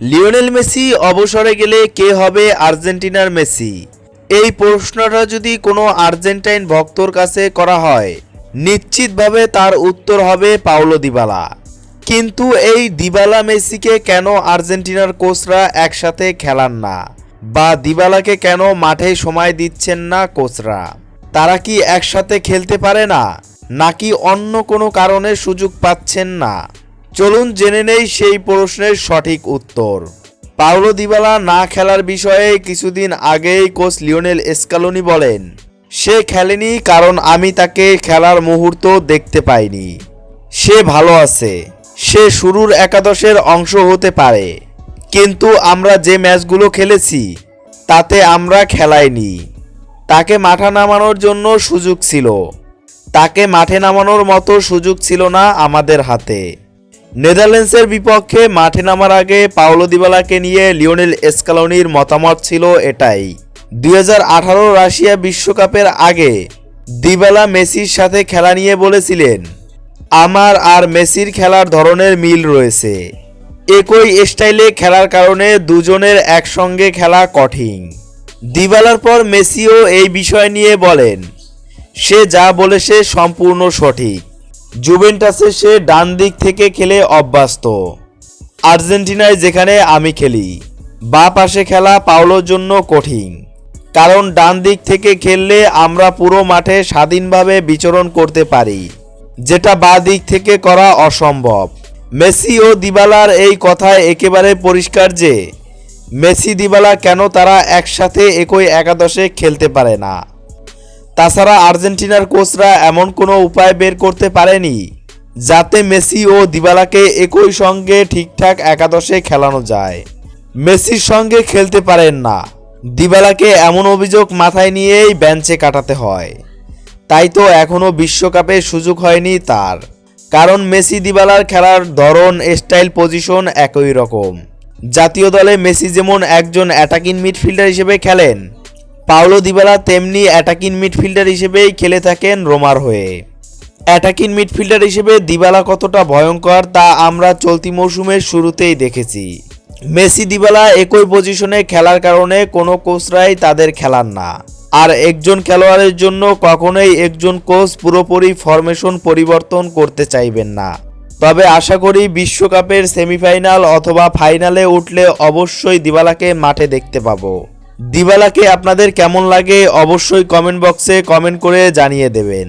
Lionel Messi অবসরে গেলে কে হবে আর্জেন্টিনার মেসি? এই প্রশ্নটা যদি কোনো আর্জেন্টাইন ভক্তর কাছে করা হয়, নিশ্চিতভাবে তার উত্তর হবে পাওলো দিবালা। কিন্তু এই দিবালা মেসিকে কেন আর্জেন্টিনার কোচরা একসাথে খেলান না? বা দিবালাকে কেন মাঠে সময় দিচ্ছেন না কোচরা? তারা কি একসাথে খেলতে পারে না? নাকি অন্য কোনো কারণে সুযোগ পাচ্ছেন না? চলুন জেনে নেই সেই প্রশ্নের সঠিক উত্তর। পাওলো দিবালা না খেলার বিষয়ে কিছুদিন আগেই কোচ লিওনেল এসকালোনি বলেন, সে খেলেনি কারণ আমি তাকে খেলার মুহূর্ত দেখতে পাইনি। সে ভালো আছে, সে শুরুর একাদশের অংশ হতে পারে, কিন্তু আমরা যে ম্যাচগুলো খেলেছি, তাতে আমরা খেলাইনি। তাকে মাঠে নামানোর জন্য সুযোগ ছিল, তাকে মাঠে নামানোর মতো সুযোগ ছিল না আমাদের হাতে। নেদারল্যান্ডসের বিপক্ষে মাঠে নামার আগে পাওলো দিবালাকে নিয়ে লিওনেল এসকালনির মতামত ছিল এটাই। দুই হাজার আঠারো রাশিয়া বিশ্বকাপের আগে দিবালা মেসির সাথে খেলা নিয়ে বলেছিলেন, আমার আর মেসির খেলার ধরনের মিল রয়েছে। একই স্টাইলে খেলার কারণে দুজনের একসঙ্গে খেলা কঠিন। দিবালার পর মেসিও এই বিষয় নিয়ে বলেন, সে যা বলেছে সম্পূর্ণ সঠিক। জুভেন্টাসে সে ডান দিক থেকে খেলে অভ্যস্ত। আর্জেন্টিনায় যেখানে আমি খেলি, বা পাশে খেলা পাওলোর জন্য কঠিন। কারণ ডান দিক থেকে খেললে আমরা পুরো মাঠে স্বাধীনভাবে বিচরণ করতে পারি, যেটা বা দিক থেকে করা অসম্ভব। মেসি ও দিবালার এই কথায় একেবারে পরিষ্কার যে মেসি দিবালা কেন তারা একসাথে একই একাদশে খেলতে পারে না। তাছাড়া আর্জেন্টিনার কোচরা এমন কোনো উপায় বের করতে পারেনি, যাতে মেসি ও দিবালাকে একই সঙ্গে ঠিকঠাক একাদশে খেলানো যায়। মেসির সঙ্গে খেলতে পারেন না। দিবালাকে এমন অভিযোগ মাথায় নিয়েই বেঞ্চে কাটাতে হয়। তাই তো এখনও বিশ্বকাপে সুযোগ হয়নি তার। কারণ মেসি দিবালার খেলার ধরন, স্টাইল, পজিশন একই রকম। জাতীয় দলে মেসি যেমন একজন অ্যাটাকিং মিডফিল্ডার হিসেবে খেলেন পাওলো দিবালা তেমনি অ্যাটাকিং মিডফিল্ডার হিসেবেই খেলে থাকেন রোমার হয়ে। অ্যাটাকিং মিডফিল্ডার হিসেবে দিবালা কতটা ভয়ঙ্কর তা আমরা চলতি মৌসুমের শুরুতেই দেখেছি। মেসি দিবালা একই পজিশনে খেলার কারণে কোনো কোচরাই তাদের খেলান না। আর একজন খেলোয়াড়ের জন্য কখনোই একজন কোচ পুরোপুরি ফরমেশন পরিবর্তন করতে চাইবেন না। তবে আশা করি বিশ্বকাপের সেমিফাইনাল অথবা ফাইনালে উঠলে অবশ্যই দিবালাকে মাঠে দেখতে পাবো। দিবালাকে আপনাদের কেমন লাগে অবশ্যই কমেন্ট বক্সে কমেন্ট করে জানিয়ে দেবেন।